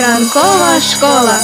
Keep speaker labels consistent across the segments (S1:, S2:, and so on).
S1: Ранкова школа.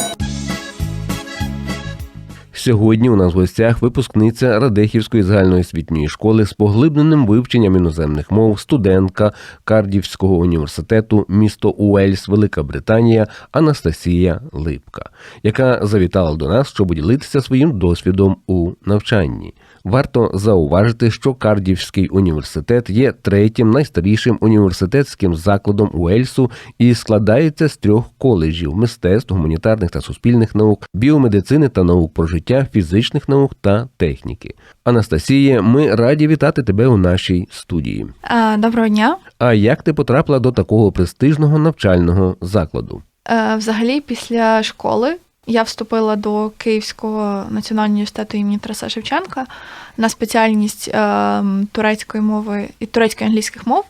S2: Сьогодні у нас в гостях випускниця Радехівської загальноосвітньої школи з поглибленим вивченням іноземних мов, студентка Кардівського університету місто Уельс, Велика Британія Анастасія Липка, яка завітала до нас, щоб ділитися своїм досвідом у навчанні. Варто зауважити, що Кардівський університет є третім найстарішим університетським закладом Уельсу і складається з трьох коледжів мистецтв, гуманітарних та суспільних наук, біомедицини та наук про життя, фізичних наук та техніки. Анастасія, ми раді вітати тебе у нашій студії.
S3: Е, Доброго дня.
S2: А як ти потрапила до такого престижного навчального закладу?
S3: Взагалі, після школи я вступила до Київського національного університету імені Тараса Шевченка на спеціальність е, турецької мови і турецької англійських мов.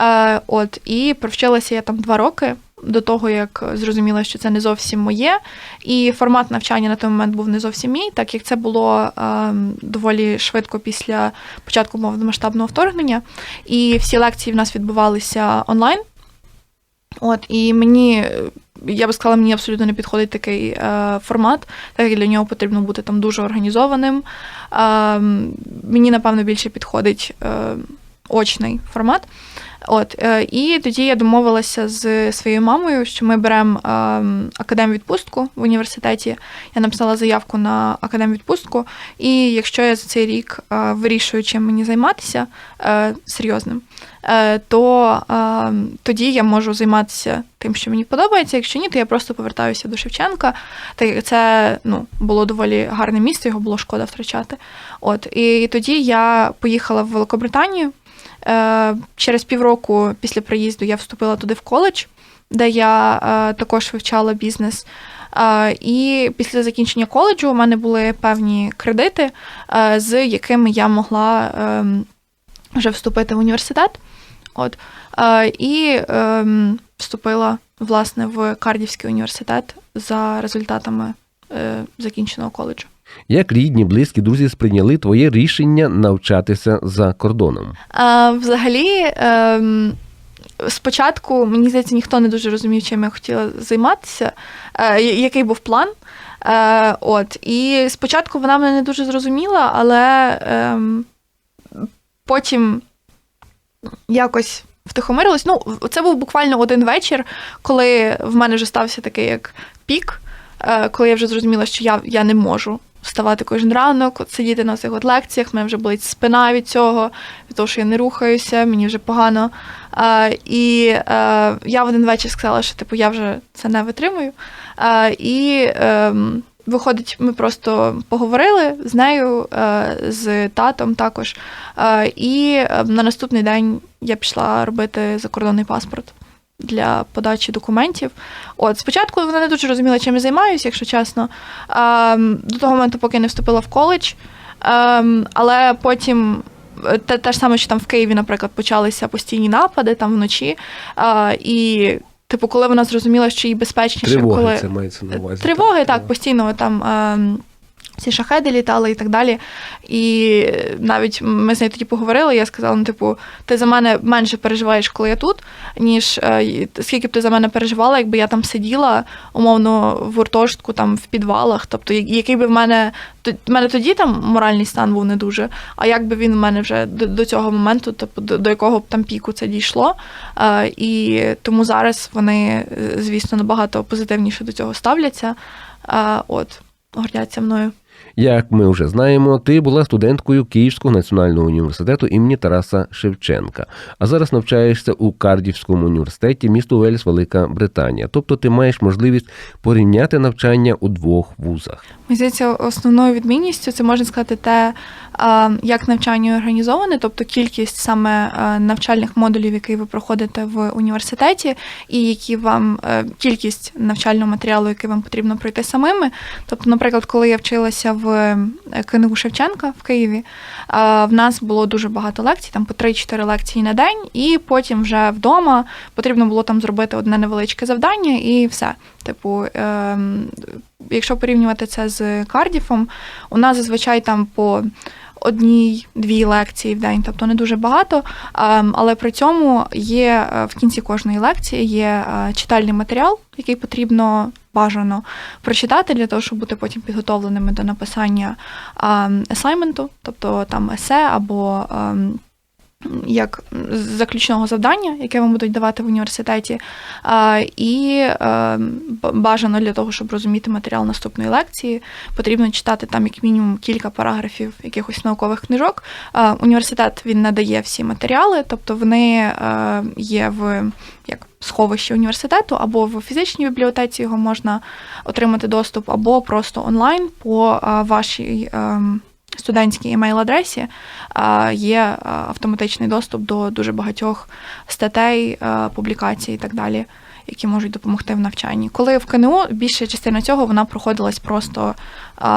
S3: Е, От і провчилася я там два роки до того, як зрозуміла, що це не зовсім моє. І формат навчання на той момент був не зовсім мій, так як це було е, доволі швидко після початку повномасштабного вторгнення. І всі лекції в нас відбувалися онлайн. От, і мені, я би сказала, мені абсолютно не підходить такий е, формат, так як для нього потрібно бути там дуже організованим. Е, мені, напевно, більше підходить е, очний формат. От, е, і тоді я домовилася з своєю мамою, що ми беремо е, академвідпустку в університеті. Я написала заявку на академвідпустку, і якщо я за цей рік е, вирішую, чим мені займатися е, серйозним, то тоді я можу займатися тим, що мені подобається. Якщо ні, то я просто повертаюся до Шевченка. Як це ну, було доволі гарне місце, його було шкода втрачати. От і тоді я поїхала в Великобританію. Е, Через півроку після приїзду я вступила туди в коледж, де я е, також вивчала бізнес. Е, І після закінчення коледжу у мене були певні кредити, з якими я могла ем, вже вступити в університет. От. І ем, вступила власне в Кардівський університет за результатами закінченого коледжу.
S2: Як рідні, близькі, друзі сприйняли твоє рішення навчатися за кордоном?
S3: А, взагалі, ем, спочатку, мені здається, ніхто не дуже розумів, чим я хотіла займатися, е, який був план. Е, от. І спочатку вона мене не дуже зрозуміла, але ем, потім якось втихомирилась. Ну, це був буквально один вечір, коли в мене вже стався такий як пік, е, коли я вже зрозуміла, що я, я не можу вставати кожен ранок, сидіти на цих от лекціях, мене вже болить спина від цього, від того, що я не рухаюся, мені вже погано. А, і е, я в один вечір сказала, що типу я вже це не витримую. А, і е, виходить, ми просто поговорили з нею, е, з татом також. Е, і е, на наступний день я пішла робити закордонний паспорт. Для подачі документів. От спочатку вона не дуже розуміла, чим я займаюся, якщо чесно. Ем, до того моменту, поки я не вступила в коледж. Ем, але потім е, те, те ж саме, що там в Києві, наприклад, почалися постійні напади там вночі. Е, і, типу, коли вона зрозуміла, що їй безпечніше,
S2: Тривоги
S3: коли
S2: це мається на увазі.
S3: Тривоги, так, постійно там. ем, ці шахеди літали і так далі. І навіть ми з нею тоді поговорили. Я сказала: ну, типу, ти за мене менше переживаєш, коли я тут, ніж е, скільки б ти за мене переживала, якби я там сиділа, умовно, в гуртожитку, там в підвалах. Тобто, який би в мене в мене тоді там моральний стан був не дуже. А як би він в мене вже до, до цього моменту, тобто до, до якого б там піку це дійшло. Е, і тому зараз вони, е, звісно, набагато позитивніше до цього ставляться. От, гордяться мною.
S2: Як ми вже знаємо, ти була студенткою Київського національного університету імені Тараса Шевченка, а зараз навчаєшся у Кардівському університеті місто Уельс, Велика Британія. Тобто ти маєш можливість порівняти навчання у двох вузах.
S3: Мені здається, основною відмінністю це можна сказати те, як навчання організоване, тобто кількість саме навчальних модулів, які ви проходите в університеті, і які вам е, кількість навчального матеріалу, який вам потрібно пройти самими. Тобто, наприклад, коли я вчилася в е, КНУ Шевченка в Києві, в нас було дуже багато лекцій, там по 3-4 лекції на день, і потім вже вдома потрібно було там зробити одне невеличке завдання, і все. Типу, ем, якщо порівнювати це з Кардіфом, у нас зазвичай там по одній-дві лекції в день, тобто не дуже багато. ем, Але при цьому є е, в кінці кожної лекції є е, читальний матеріал, який потрібно бажано прочитати для того, щоб бути потім підготовленими до написання ем, асайменту, тобто там есе або. Ем, як заключного завдання, яке вам будуть давати в університеті, і е, бажано для того, щоб розуміти матеріал наступної лекції, потрібно читати там як мінімум кілька параграфів якихось наукових книжок. Університет він надає всі матеріали, тобто вони е, є в як сховищі університету, або в фізичній бібліотеці його можна отримати доступ, або просто онлайн по вашій. Студентській емейл-адресі є автоматичний доступ до дуже багатьох статей, публікацій і так далі, які можуть допомогти в навчанні. Коли в КНУ більша частина цього вона проходилась просто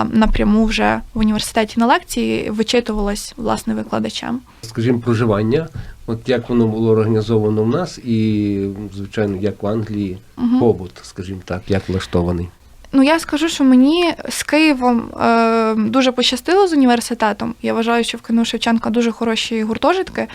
S3: напряму вже в університеті на лекції, вичитувалась власне викладачем.
S2: Скажімо, проживання, от як воно було організовано в нас, і, звичайно, як в Англії побут, скажімо так, як влаштований.
S3: Ну, я скажу, що мені з Києвом е, дуже пощастило з університетом. Я вважаю, що в кіно Шевченка дуже хороші гуртожитки, е,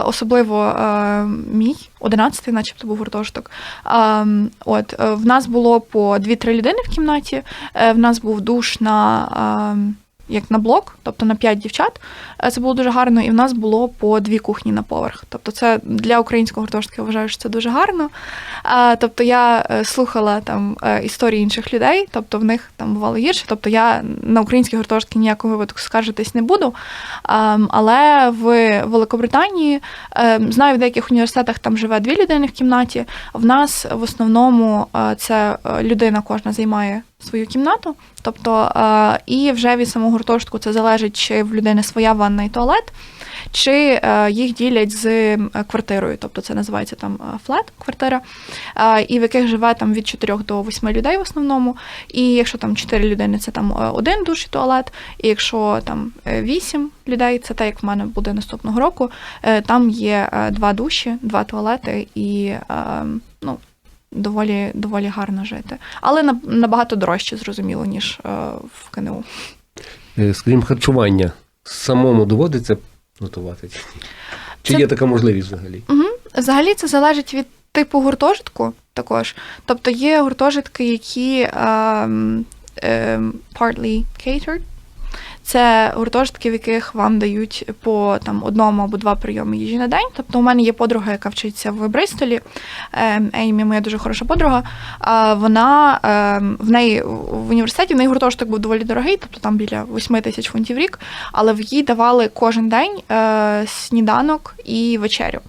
S3: особливо е, мій, 11-й, начебто був гуртожиток. Е, от, е, в нас було по 2-3 людини в кімнаті, е, в нас був душ на. Е, як на блок, тобто на 5 дівчат, Е, це було дуже гарно, і в нас було по дві кухні на поверх. Тобто, це для українського гуртожитку я вважаю, що це дуже гарно. Тобто я е, слухала там е, історії інших людей, тобто в них там бувало гірше. Тобто я на українські гуртожитки ніякого випадку скаржитись не буду. Але в Великобританії е, знаю, в деяких університетах там живе дві людини в кімнаті. В нас в основному е, це е, людина кожна займає свою кімнату. Тобто, е, і вже від самого гуртожитку це залежить, чи в людини своя ванна і туалет, чи е, їх ділять з квартирою, тобто це називається там флет, квартира, е, і в яких живе там від 4 до 8 людей в основному. І якщо там 4 людини, це там один душ і туалет, і якщо там 8 людей, це те, як в мене буде наступного року, там є два душі, два туалети і ну. Доволі доволі гарно жити, але на- набагато дорожче, зрозуміло, ніж е, в КНУ.
S2: Е, Скажімо, харчування самому доводиться готувати чи
S3: Це-
S2: є така можливість взагалі?
S3: Угу. Взагалі це залежить від типу гуртожитку також. Тобто є гуртожитки, які ем, ем, partly catered. Це гуртожитки, в яких вам дають по там одному або два прийоми їжі на день. Тобто, у мене є подруга, яка вчиться в Бристолі. ем, Еймі, моя дуже хороша подруга. Вона ем, в неї в університеті в неї гуртожиток був доволі дорогий, тобто там біля 8 тисяч фунтів рік, але в їй давали кожен день е, сніданок і вечерю.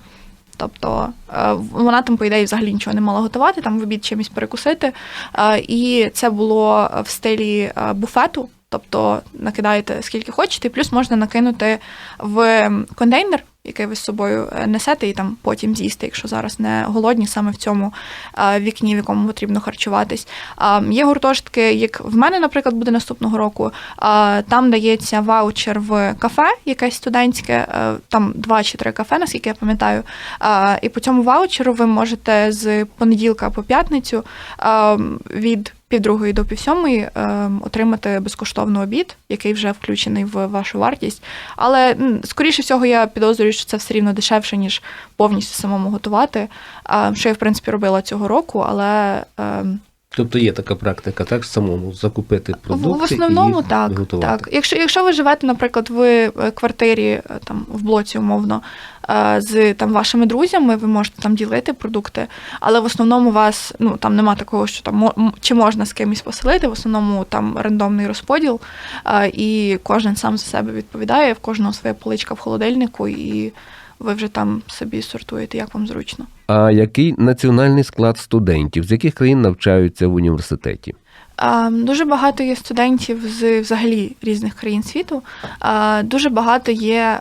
S3: Тобто е, вона там, по ідеї, взагалі нічого не мала готувати, там в обід чимось перекусити. Е, І це було в стилі буфету. Тобто накидаєте скільки хочете, плюс можна накинути в контейнер, який ви з собою е, несете, і там потім з'їсти, якщо зараз не голодні, саме в цьому е, вікні, в якому потрібно харчуватись. Є гуртожитки, як в мене, наприклад, буде наступного року. Там дається ваучер в кафе, якесь студентське, е, там два чи три кафе, наскільки я пам'ятаю. І по цьому ваучеру ви можете з понеділка по п'ятницю а, від півдругої до півсьомої сьомої отримати безкоштовний обід, який вже включений в вашу вартість. Але скоріше всього я підозрюю, що це все рівно дешевше, ніж повністю самому готувати. Що я в принципі робила цього року, але е,
S2: Тобто є така практика, так, самому закупити продукти
S3: в основному
S2: і
S3: так.
S2: готувати.
S3: так. Якщо, якщо ви живете, наприклад, в е, квартирі е, там в блоці, умовно, е, з там вашими друзями, ви можете там ділити продукти, але в основному вас ну там нема такого, що там чи можна з кимось поселити. В основному там рандомний розподіл, і кожен сам за себе відповідає. В кожного своя поличка в холодильнику, і ви вже там собі сортуєте, як вам зручно.
S2: А який національний склад студентів, з яких країн навчаються в університеті?
S3: Дуже багато є студентів з взагалі різних країн світу. Дуже багато є,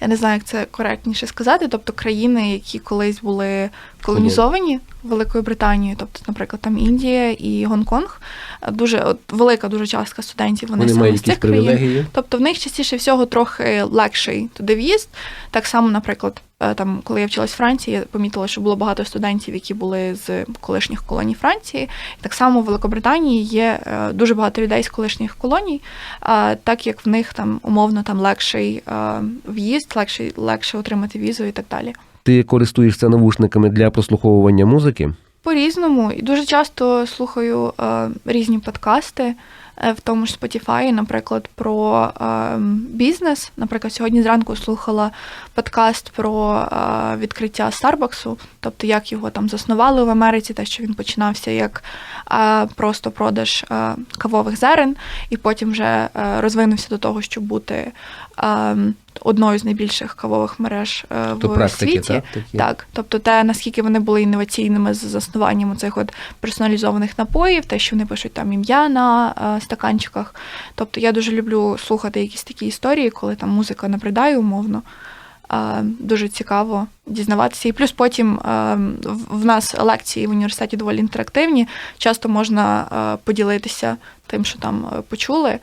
S3: я не знаю, як це коректніше сказати, тобто країни, які колись були колонізовані, Великою Британією, тобто, наприклад, там Індія і Гонконг. Дуже от, велика дуже частка студентів. Вони,
S2: Вони
S3: саме з цих країн. Тобто в них частіше всього трохи легший туди в'їзд. Так само, наприклад, е, там, коли я вчилась в Франції, я помітила, що було багато студентів, які були з колишніх колоній Франції. Так само в Великобританії є е, дуже багато людей з колишніх колоній, так як в них там умовно там легший е, в'їзд, легший, легше отримати візу і так далі.
S2: Ти користуєшся навушниками для прослуховування музики?
S3: По-різному. І дуже часто слухаю е, різні подкасти, е, в тому ж Spotify, наприклад, про е, бізнес. Наприклад, сьогодні зранку слухала подкаст про е, відкриття Старбаксу, тобто як його там заснували в Америці, те, що він починався як е, просто продаж е, кавових зерен, і потім вже розвинувся до того, щоб бути одною з найбільших кавових мереж е,
S2: То
S3: в
S2: практики,
S3: світі.
S2: так? Такі?
S3: Так, тобто те, наскільки вони були інноваційними з заснуванням цих от персоналізованих напоїв, те, що вони пишуть там ім'я на е, стаканчиках. Тобто я дуже люблю слухати якісь такі історії, коли там музика набридає умовно. Е, дуже цікаво дізнаватися. І плюс потім в нас лекції в університеті доволі інтерактивні. Часто можна поділитися тим, що там почули,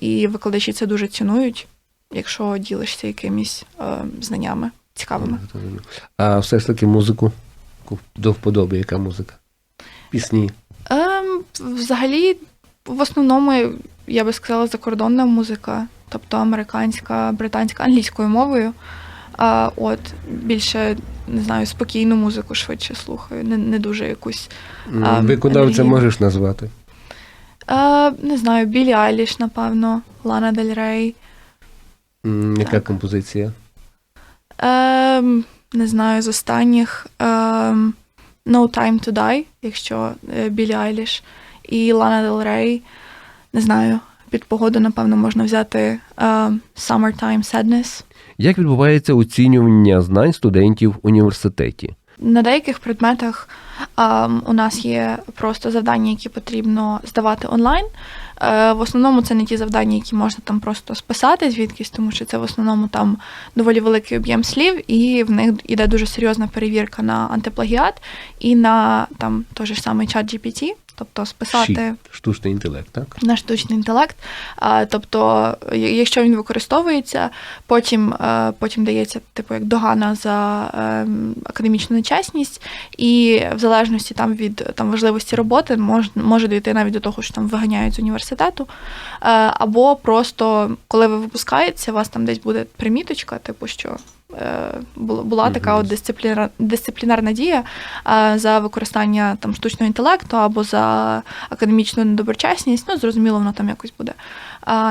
S3: і викладачі це дуже цінують, якщо ділишся якимись е, знаннями цікавими.
S2: А все ж таки музику до вподоби, яка музика? Пісні.
S3: Ем, взагалі, в основному, я би сказала, закордонна музика, тобто американська, британська, англійською мовою. А, от більше не знаю, спокійну музику швидше слухаю, не, не дуже якусь. А,
S2: Виконавця
S3: енергійно.
S2: можеш назвати?
S3: А, не знаю, Білі Айліш, напевно, Лана Дель Рей.
S2: М, Яка
S3: Так.
S2: композиція?
S3: Ем, не знаю, з останніх ем, No Time to Die, якщо е, Білі Айліш, і Лана Дель Рей. Не знаю, під погоду, напевно, можна взяти ем, Summertime Sadness.
S2: Як відбувається оцінювання знань студентів в університеті?
S3: На деяких предметах у нас є просто завдання, які потрібно здавати онлайн. Е, в основному це не ті завдання, які можна там просто списати звідкись, тому що це в основному там доволі великий об'єм слів, і в них іде дуже серйозна перевірка на антиплагіат і на там той же самий чат GPT, тобто списати
S2: Щі. Штучний інтелект, так?
S3: на штучний інтелект. А, тобто, якщо він використовується, потім, е, потім дається типу як догана за ем, академічну нечесність, і в залежності там від там важливості роботи мож, може дійти навіть до того, що там виганяють з університету. Е, або просто коли ви випускаєтеся, у вас там десь буде приміточка, типу, що. Е, Була така от дисциплінар, дисциплінарна дія е, за використання там штучного інтелекту або за академічну недоброчесність. Ну, зрозуміло, воно там якось буде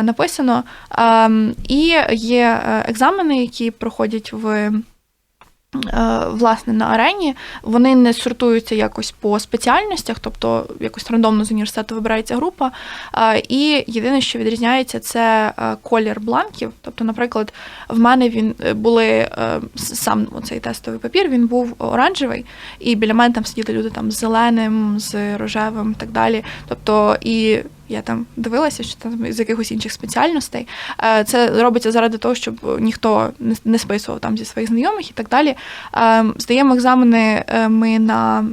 S3: написано. Ем, І є е, екзамени, які проходять в. Е, Власне, на арені вони не сортуються якось по спеціальностях, тобто якось рандомно з університету вибирається група. І єдине, що відрізняється, це е, колір бланків. Тобто, наприклад, в мене він е, були сам цей тестовий папір, він був оранжевий, і біля мене там сиділи люди там з зеленим, з рожевим і так далі. Тобто, і я там дивилася, що там з якихось інших спеціальностей. Е, Це робиться заради того, щоб ніхто не- списував там зі своїх знайомих і так далі. Е, Здаємо екзамени е, ми на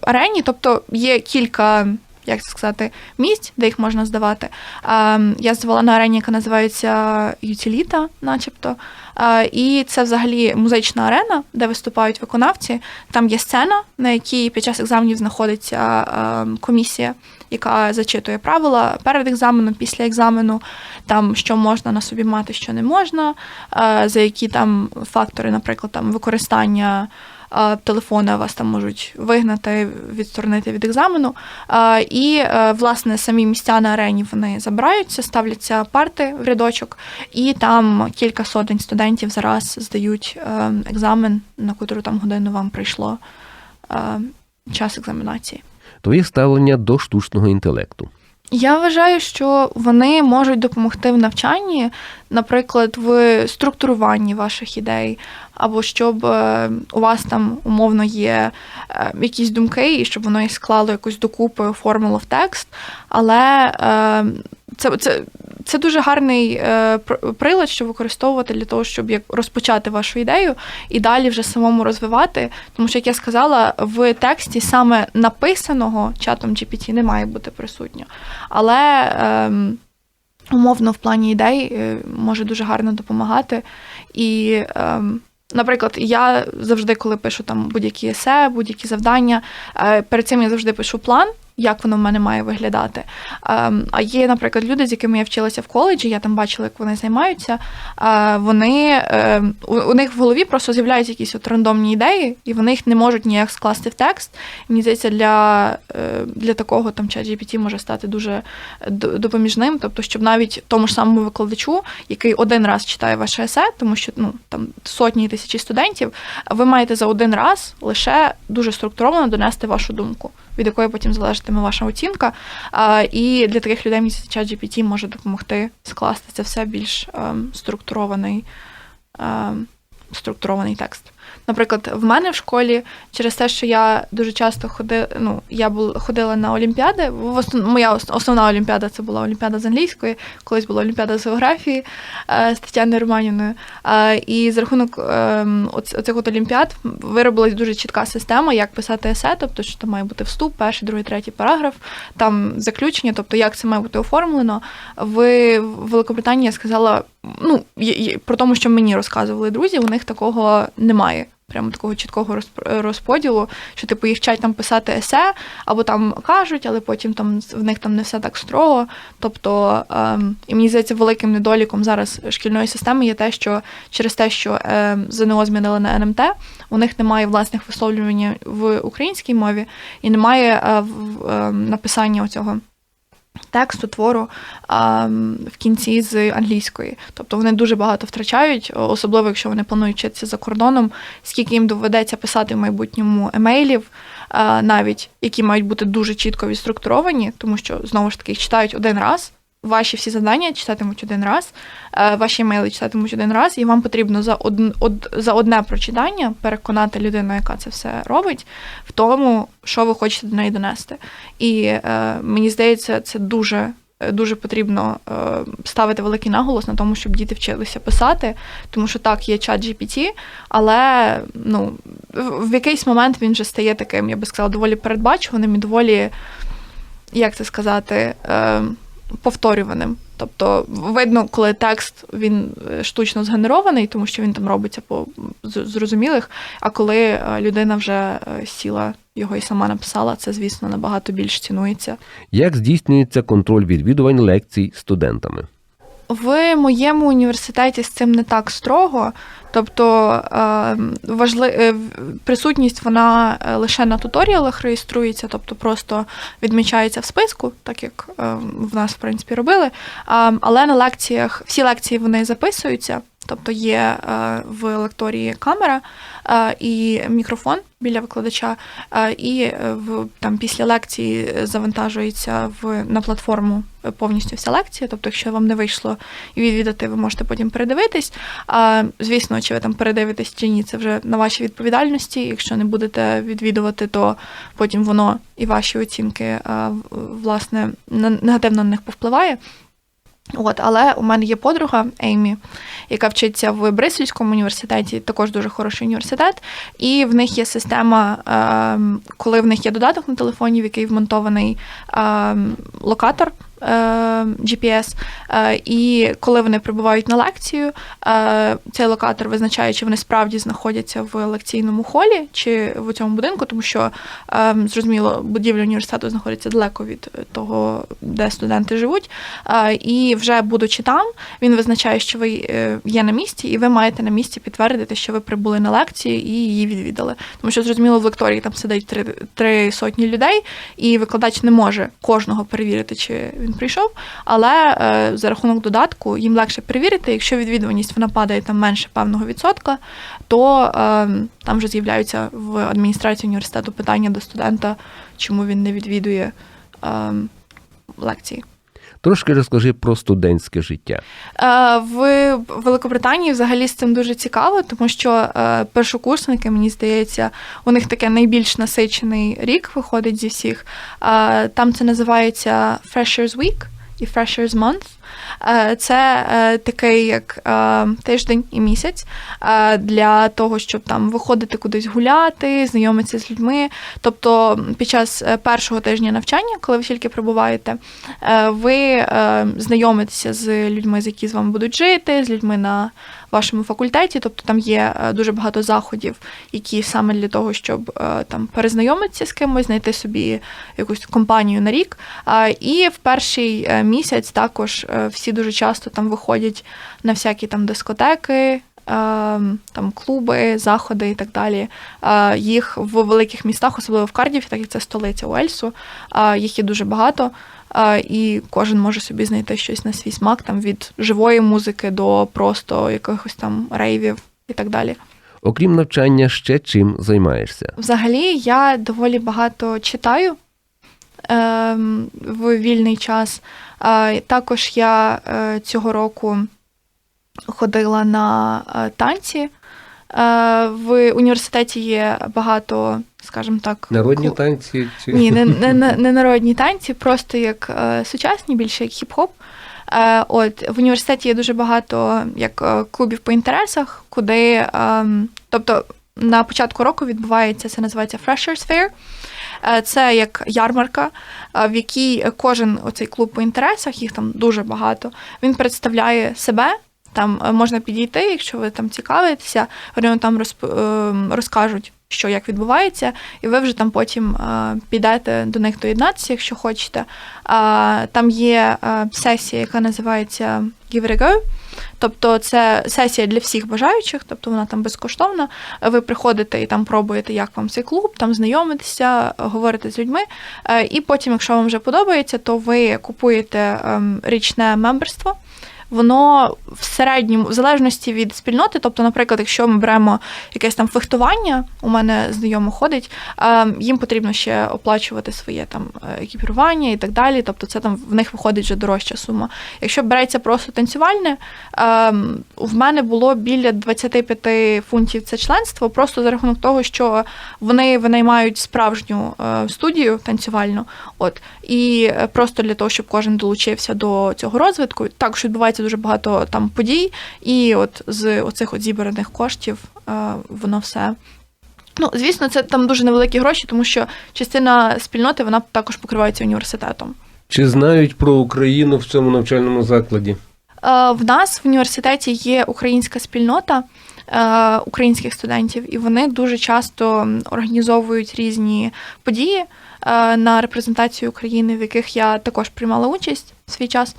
S3: арені, тобто є кілька. Як це сказати, місць, де їх можна здавати. Я здавала на арені, яка називається Ютіліта, начебто. І це взагалі музична арена, де виступають виконавці. Там є сцена, на якій під час екзаменів знаходиться комісія, яка зачитує правила перед екзаменом, після екзамену, там що можна на собі мати, що не можна, е, за які там фактори, наприклад, там використання. е, Телефона вас там можуть вигнати, відсторонити від екзамену. Е, І, власне, самі місця на арені вони забираються, ставляться парти в рядочок, і там кілька сотень студентів зараз здають екзамен, на котру там годину вам прийшло час екзаменації.
S2: Твоє ставлення до штучного інтелекту.
S3: Я вважаю, що вони можуть допомогти в навчанні, наприклад, в структуруванні ваших ідей, або щоб е, у вас там умовно є е, якісь думки, і щоб воно їх склало якось докупи, оформило в текст. Але е, це, це, це дуже гарний е, прилад, щоб використовувати для того, щоб як розпочати вашу ідею і далі вже самому розвивати. Тому що, як я сказала, в тексті саме написаного чатом GPT не має бути присутньо. Але ем, умовно в плані ідей е, може дуже гарно допомагати. І, ем, наприклад, я завжди, коли пишу там будь-які есе, будь-які завдання, е, перед цим я завжди пишу план. Як воно в мене має виглядати? Ем, А є, наприклад, люди, з якими я вчилася в коледжі, я там бачила, як вони займаються. е, Вони ем, у них в голові просто з'являються якісь от рандомні ідеї, і вони їх не можуть ніяк скласти в текст. Мені здається, для, е, для такого там чат GPT може стати дуже допоміжним. Тобто, щоб навіть тому ж самому викладачу, який один раз читає ваше есе, тому що ну там сотні тисячі студентів, ви маєте за один раз лише дуже структуровано донести вашу думку, від якої потім залежатиме ваша оцінка. І для таких людей здається, чат GPT може допомогти скласти це все більш ем, структурований, ем, структурований текст. Наприклад, в мене в школі через те, що я дуже часто ходила, ну я була ходила на олімпіади. В основ, моя основна олімпіада це була олімпіада з англійської, колись була олімпіада з географії е, з Тетяною Романівною. Е, і за рахунок е, оцих от олімпіад виробилась дуже чітка система, як писати есе, тобто що там має бути вступ, перший, другий, третій параграф, там заключення, тобто як це має бути оформлено. В Великобританії я сказала, ну про тому, що мені розказували друзі, у них такого немає. Прямо такого чіткого розп- розподілу, що типу їх вчать там писати есе, або там кажуть, але потім там в них там не все так строго. Тобто, ем, і мені здається, великим недоліком зараз шкільної системи є те, що через те, що ем, ЗНО змінили на НМТ, у них немає власних висловлювань в українській мові і немає е, в- ем, написання оцього тексту, твору ем, в кінці з англійської. Тобто вони дуже багато втрачають, особливо якщо вони планують вчитися за кордоном, скільки їм доведеться писати в майбутньому емейлів, е, навіть які мають бути дуже чітко відструктуровані, тому що знову ж таки їх читають один раз. Ваші всі завдання читатимуть один раз, е, ваші емейли читатимуть один раз, і вам потрібно за од, од, за одне прочитання переконати людину, яка це все робить, в тому, що ви хочете до неї донести. І е, мені здається, це дуже. е, Дуже потрібно е, ставити великий наголос на тому, щоб діти вчилися писати, тому що так, є чат GPT, але ну, в, якийсь момент він вже стає таким, я би сказала, доволі передбачуваним і доволі, як це сказати, е, повторюваним. Тобто видно, коли текст він е, штучно згенерований, тому що він там робиться по зрозумілих. А коли е, людина вже е, сіла його і сама написала, це звісно набагато більш цінується.
S2: Як здійснюється контроль відвідувань лекцій студентами?
S3: В моєму університеті з цим не так строго. Тобто е, важли... е, присутність вона е, лише на туторіалах реєструється, тобто просто відмічається в списку, так як в нас в принципі робили. Але на лекціях всі лекції вони записуються. Тобто є е, в лекторії камера е, і мікрофон біля викладача, е, і в там після лекції завантажується в на платформу повністю вся лекція. Тобто, якщо вам не вийшло відвідати, ви можете потім передивитись. А звісно, чи ви там передивитесь чи ні, це вже на вашій відповідальності. Якщо не будете відвідувати, то потім воно і ваші оцінки власне негативно на них повпливає. От, але у мене є подруга Еймі, яка вчиться в Брисельському університеті, також дуже хороший університет. І в них є система, ем, коли в них є додаток на телефоні, в який вмонтований ем, локатор. Ем, GPS, е, і коли вони прибувають на лекцію, е, цей локатор визначає, чи вони справді знаходяться в лекційному холі чи в цьому будинку, тому що зрозуміло, будівля університету знаходиться далеко від е, того, де студенти живуть. Е, І вже будучи там, він визначає, що ви е, є на місці, і ви маєте на місці підтвердити, що ви прибули на лекцію і її відвідали. Тому що зрозуміло, в лекторії там сидить три, три сотні людей, і викладач не може кожного перевірити, чи він прийшов. Але е, за рахунок додатку їм легше перевірити, якщо відвідуваність вона падає там менше певного відсотка, то е, там вже з'являються в адміністрації університету питання до студента, чому він не відвідує е, лекції.
S2: Трошки розкажи про студентське життя.
S3: Е, В Великобританії взагалі з цим дуже цікаво, тому що е, першокурсники, мені здається, у них таке найбільш насичений рік виходить зі всіх. Е, Там це називається Freshers Week. і Freshers Month. Е, Це е, такий як е, тиждень і місяць для того, щоб там виходити кудись гуляти, знайомитися з людьми. Тобто під час першого тижня навчання, коли ви тільки прибуваєте, ви знайомитеся з людьми, з які з вами будуть жити, з людьми на вашому факультеті. Тобто там є дуже багато заходів, які саме для того, щоб там перезнайомитися з кимось, знайти собі якусь компанію на рік. І в перший місяць також всі дуже часто там виходять на всякі там дискотеки. е, Там клуби, заходи і так далі. Е, Їх в великих містах, особливо в Кардіфі, так як це столиця Уельсу, е, їх є дуже багато. е, І кожен може собі знайти щось на свій смак, там від живої музики до просто якихось там рейвів і так далі.
S2: Окрім навчання, ще чим займаєшся?
S3: Взагалі, я доволі багато читаю ем, в вільний час. Також я е, цього року ходила на е, танці. Е, в університеті є багато, скажімо так,
S2: Народні
S3: клу-
S2: танці чи
S3: ні, не, не, не, народні танці, просто як сучасні, більше як хіп-хоп. От в університеті є дуже багато як клубів по інтересах, куди, е, тобто на початку року відбувається це називається Freshers Fair. Е, Це як ярмарка, е, в якій кожен оцей клуб по інтересах, їх там дуже багато. Він представляє себе. Там е, можна підійти, якщо ви там цікавитеся, вони там розп- розкажуть, що як відбувається, і ви вже там потім підете до них доєднатися, якщо хочете. Там є сесія, яка називається Give it a go. Тобто це сесія для всіх бажаючих, тобто вона там безкоштовна. Ви приходите і там пробуєте, як вам цей клуб, там знайомитеся, говорите з людьми. Е, І потім, якщо вам вже подобається, то ви купуєте ем, річне мемберство. Воно в середньому, в залежності від спільноти, тобто, наприклад, якщо ми беремо якесь там фехтування, у мене знайомо ходить, е, їм потрібно ще оплачувати своє там е, екіпірування і так далі. Тобто, це там в них виходить вже дорожча сума. Якщо береться просто танцювальне, е, в мене було біля 25 фунтів це членство, просто за рахунок того, що вони винаймають справжню е, студію танцювальну. От і е, просто для того, щоб кожен долучився до цього розвитку. Також відбувається дуже багато там подій, і от з оцих от зібраних коштів е, воно все. Ну, звісно, це там дуже невеликі гроші, тому що частина спільноти вона також покривається університетом.
S2: чи знають про Україну в цьому навчальному закладі?
S3: Е, В нас в університеті є українська спільнота е, українських студентів, і вони дуже часто організовують різні події на репрезентацію України, в яких я також приймала участь свій час.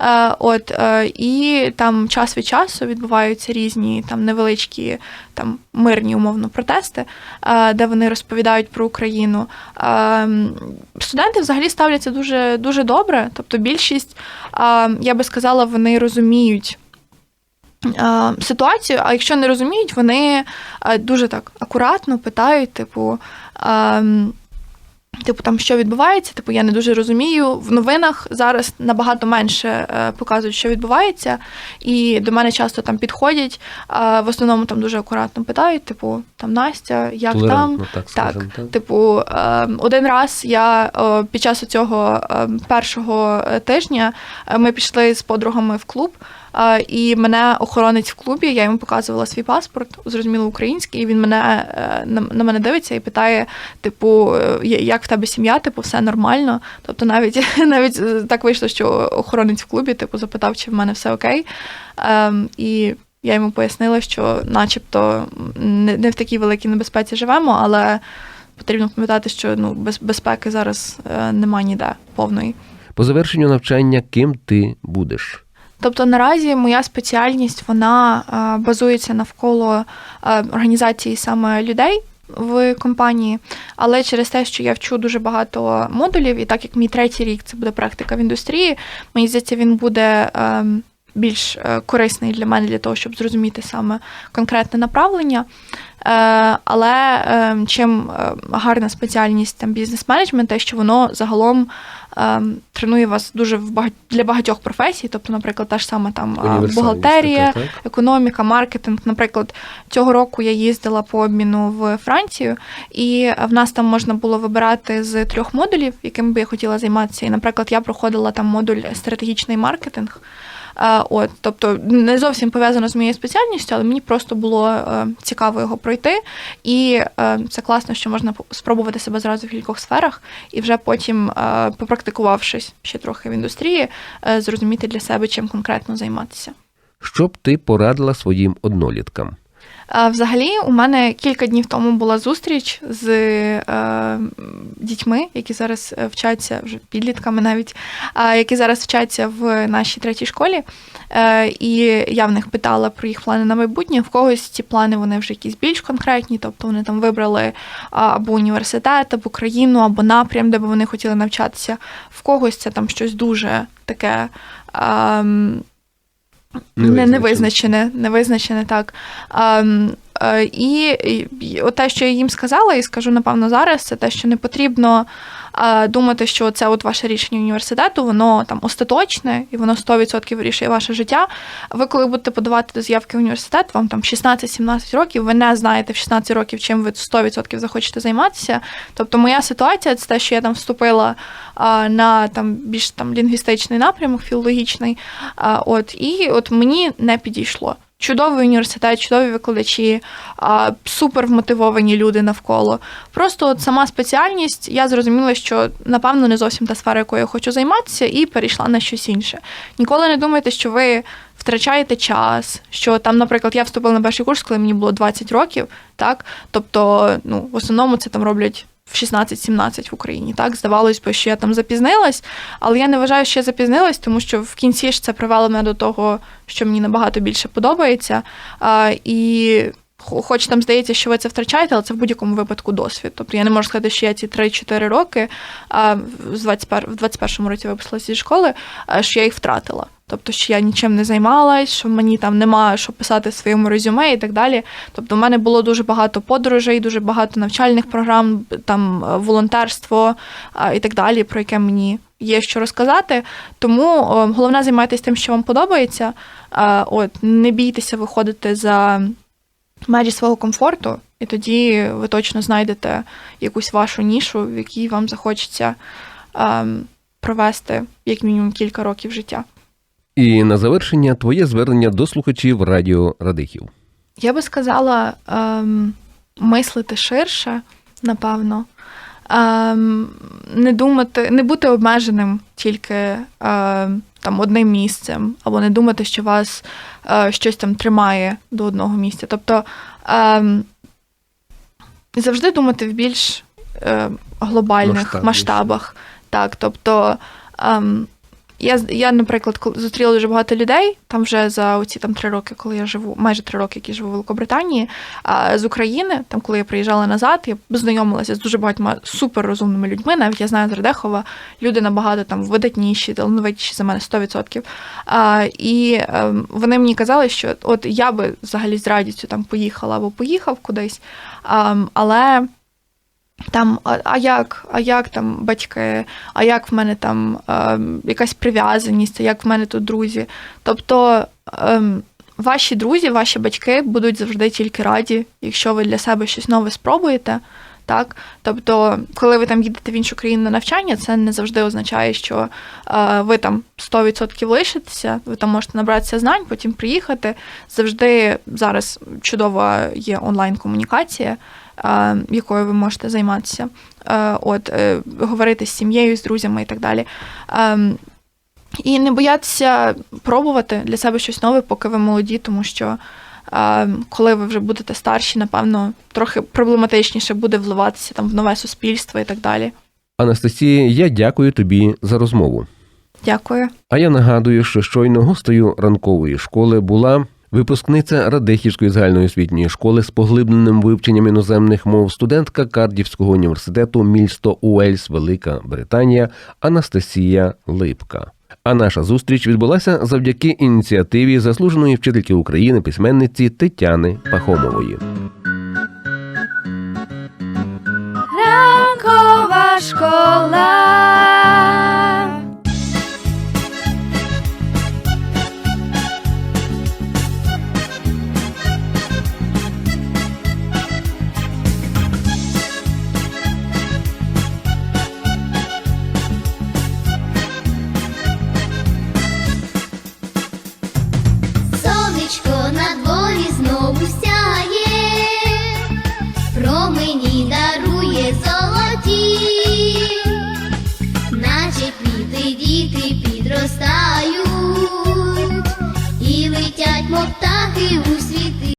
S3: Е, От е, і там час від часу відбуваються різні там невеличкі там мирні умовно протести, е, де вони розповідають про Україну. Студенти взагалі ставляться дуже дуже добре. Тобто більшість, я би сказала, вони розуміють. Ситуацію, а якщо не розуміють, вони дуже так акуратно питають, типу, ем, Типу, там що відбувається? Типу, я не дуже розумію. В новинах зараз набагато менше е, показують, що відбувається, і до мене часто там підходять. А в основному там дуже акуратно питають: типу, там Настя, як там?
S2: Так скажемо. Так.
S3: Типу, е, один раз я е, під час цього першого е, тижня е, ми пішли з подругами в клуб. І мене охоронець в клубі, я йому показувала свій паспорт, зрозуміло, український, і він мене е, на, мене дивиться і питає: типу, е, як в тебе сім'я, типу, все нормально. Тобто навіть навіть е, так вийшло, що охоронець в клубі, типу, запитав, чи в мене все окей. Ем, І я йому пояснила, що начебто не, в такій великій небезпеці живемо, але потрібно пам'ятати, що ну, без, безпеки зараз е, нема ніде повної.
S2: По завершенню навчання ким ти будеш?
S3: Тобто наразі моя спеціальність вона е, базується навколо е, організації саме людей в компанії, але через те, що я вчу дуже багато модулів, і так як мій третій рік це буде практика в індустрії, мені здається, він буде. е, Більш е, корисний для мене для того, щоб зрозуміти саме конкретне направлення. Е, але е, чим е, гарна спеціальність там бізнес-менеджмент, те, що воно загалом е, тренує вас дуже в багать... для багатьох професій, тобто, наприклад, та ж сама там е, бухгалтерія,
S2: така, так?
S3: економіка, маркетинг. Наприклад, цього року я їздила по обміну в Францію, і в нас там можна було вибирати з трьох модулів, якими би я хотіла займатися. І, наприклад, я проходила там модуль стратегічний маркетинг. От, тобто не зовсім пов'язано з моєю спеціальністю, але мені просто було е, цікаво його пройти. І е, це класно, що можна спробувати себе зразу в кількох сферах, і вже потім, е, попрактикувавшись ще трохи в індустрії, зрозуміти для себе, чим конкретно займатися.
S2: Що б ти порадила своїм одноліткам?
S3: Взагалі, у мене кілька днів тому була зустріч з е, дітьми, які зараз е, вчаться вже підлітками, навіть а, які зараз вчаться в нашій третій школі. Е, і я в них питала про їх плани на майбутнє. В когось ці плани вони вже якісь більш конкретні, тобто вони там вибрали або університет, або країну, або напрям, де би вони хотіли навчатися. В когось це там щось дуже таке. М, не,
S2: Невизначене.
S3: невизначене, невизначене так. А, м, е, і, і, і от те, що я їм сказала, і скажу напевно зараз, це те, що не потрібно а, думати, що це от ваше рішення університету, воно там остаточне і воно 100% вирішує ваше життя. Ви, коли будете подавати до заявки в університет, вам там 16-17 років, ви не знаєте в 16 років, чим ви 100% захочете займатися. Тобто, моя ситуація це те, що я там вступила на там більш там лінгвістичний напрямок, філологічний. От і от мені не підійшло. Чудовий університет, чудові викладачі, супер вмотивовані люди навколо. Просто от сама спеціальність, я зрозуміла, що напевно не зовсім та сфера, якою я хочу займатися, і перейшла на щось інше. Ніколи не думайте, що ви втрачаєте час. Що там, наприклад, я вступила на перший курс, коли мені було 20 років, так тобто, ну в основному це там роблять. В 16-17 в Україні, так здавалось би, що я там запізнилась, але я не вважаю, що я запізнилась, тому що в кінці ж це привело мене до того, що мені набагато більше подобається. І хоч там здається, що ви це втрачаєте, але це в будь-якому випадку досвід. Тобто я не можу сказати, що я ці 3-4 роки а, з 21, в 21-му році випустилася зі школи, що я їх втратила. Тобто, що я нічим не займалась, що мені там немає що писати в своєму резюме і так далі. Тобто, в мене було дуже багато подорожей, дуже багато навчальних програм, там е, волонтерство і так далі, про яке мені є що розказати. Тому о, головне займайтесь тим, що вам подобається. От не бійтеся виходити за межі свого комфорту, і тоді ви точно знайдете якусь вашу нішу, в якій вам захочеться ем, провести як мінімум кілька років життя.
S2: І на завершення твоє звернення до слухачів радіо Радихів.
S3: Я би сказала ем, мислити ширше, напевно. Ем, не думати, не бути обмеженим тільки ем, там одним місцем, або не думати, що вас е, щось там тримає до одного місця. Тобто е, завжди думати в більш е, глобальних
S2: Масштабніше.
S3: масштабах. Так, тобто. Ем, я, я, наприклад, зустріла дуже багато людей, там вже за оці там три роки, коли я живу, майже три роки, які живу в Великобританії, з України, там, коли я приїжджала назад, я познайомилася з дуже багатьма суперрозумними людьми. Навіть я знаю з Радехова, люди набагато там видатніші, талановитіші за мене 100%. А, і ем, вони мені казали, що от я би взагалі з радістю там поїхала або поїхав кудись, ем, але. Там, а, а як, а як там батьки, а як в мене там е, якась прив'язаність, а як в мене тут друзі. Тобто е, ваші друзі, ваші батьки будуть завжди тільки раді, якщо ви для себе щось нове спробуєте. Так? Тобто, коли ви там їдете в іншу країну на навчання, це не завжди означає, що е, ви там 100% лишитеся, ви там можете набратися знань, потім приїхати. Завжди зараз чудова є онлайн-комунікація е, якою ви можете займатися, от, е, говорити з сім'єю, з друзями і так далі. І не боятися пробувати для себе щось нове, поки ви молоді, тому що коли ви вже будете старші, напевно, трохи проблематичніше буде вливатися там в нове суспільство і так далі.
S2: Анастасія, я дякую тобі за розмову.
S3: Дякую.
S2: А я нагадую, що щойно гостею ранкової школи була Випускниця Радехівської загальної освітньої школи з поглибленим вивченням іноземних мов студентка Кардівського університету мільсто Уельс, Велика Британія Анастасія Липка. А наша зустріч відбулася завдяки ініціативі заслуженої вчительки України письменниці Тетяни Пахомової.
S3: Ранкова школа відростають і летять, моптахи у світи.